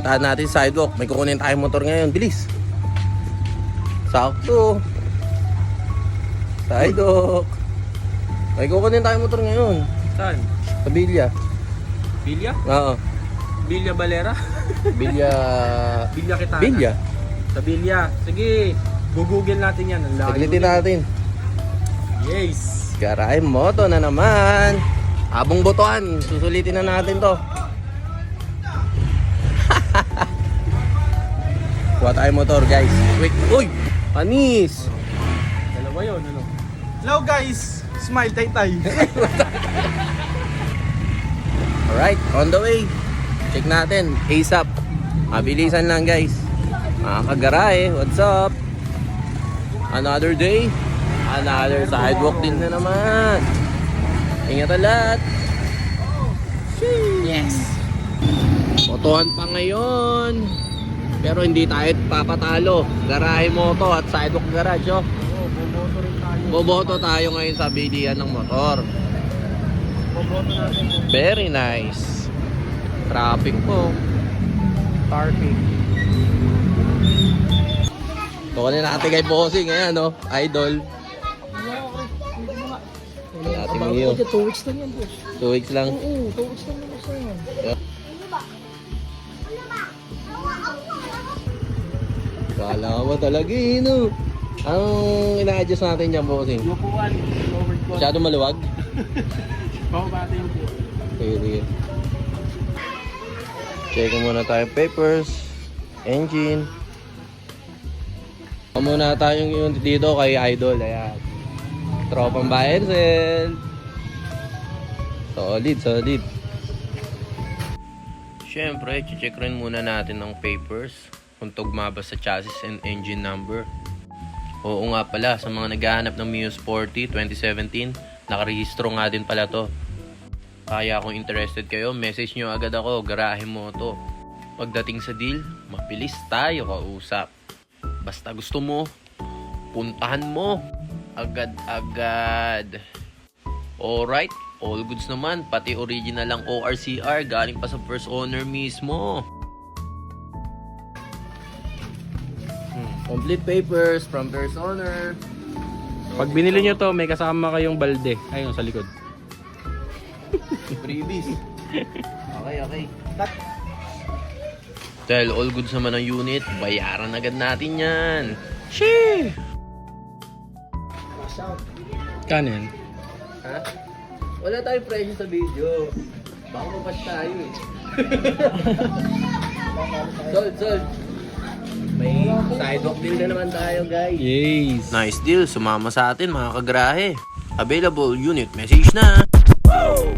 Puntahan natin sidewalk. May kukunin tayong motor ngayon. Bilis. Sakto. Sidewalk. May kukunin tayong motor ngayon. Saan? Sa Bilya. Bilya? Oo. Bilya Balera? Bilya... Bilya Kitana. Bilya. Sa Bilya. Sige, gugugil natin yan. Ang layo Saglitin natin. Yes! Garay moto na naman. Abong botohan. Susulitin na natin to. Kuha tayong motor guys. Quick. Uy! Panis! Dalawa yun, ano? Hello guys! Smile tay tay. Alright, on the way. Check natin. ASAP. Mabilisan lang guys. Mga kagarahe, what's up? Another day. Another sidewalk din na naman. Ingat ang lahat. Yes. Motohan pa ngayon. Pero hindi tayo papatalo. Garahe moto at sidewalk garage oh. Boboto rin tayo. Boboto tayo ngayon sa bilihan ng motor. Boboto natin. Very nice. Traffic po. Traffic. Tukunin natin kay Bossing. Ayan, no? Idol. Mo yun. 2 weeks lang yan, boss. Two weeks lang. Oo, 2 weeks lang yan, boss. Kala mo talaga eh, no? Anong ina-adjust natin dyan, Bossing? Yung upuan, lower ko. Masyado maluwag? Pababa yung upuan. Sige, sige. Check muna tayo papers, engine. Muna tayong yung dito kay Idol. Ayan. Tropang bayan, sel. Solid, solid. Siyempre, check rin muna natin ng papers kung tugma ba sa chassis and engine number. Oo nga pala, sa mga naghahanap ng Mio Sporty 2017, nakarehistro nga din pala to. Kaya kung interested kayo, message nyo agad ako, garahe mo to. Pagdating sa deal, mabilis tayo kausap. Basta gusto mo, puntahan mo. Agad-agad. Alright, all goods naman. Pati original lang ORCR, galing pa sa first owner mismo. Complete papers from first owner. Pag binili nyo to, may kasama kayong balde. Ayun, sa likod. Freebies. Okay, okay. Dahil all goods naman ang unit, bayaran agad natin yan. Shee! Kanin. Ha? Wala tayong presyo sa video. Baka mapas tayo eh. sold, sold. May sidewalk deal na naman tayo guys. Yes. Nice deal. Sumama sa atin mga kagrahe. Available unit. Message na. Wow!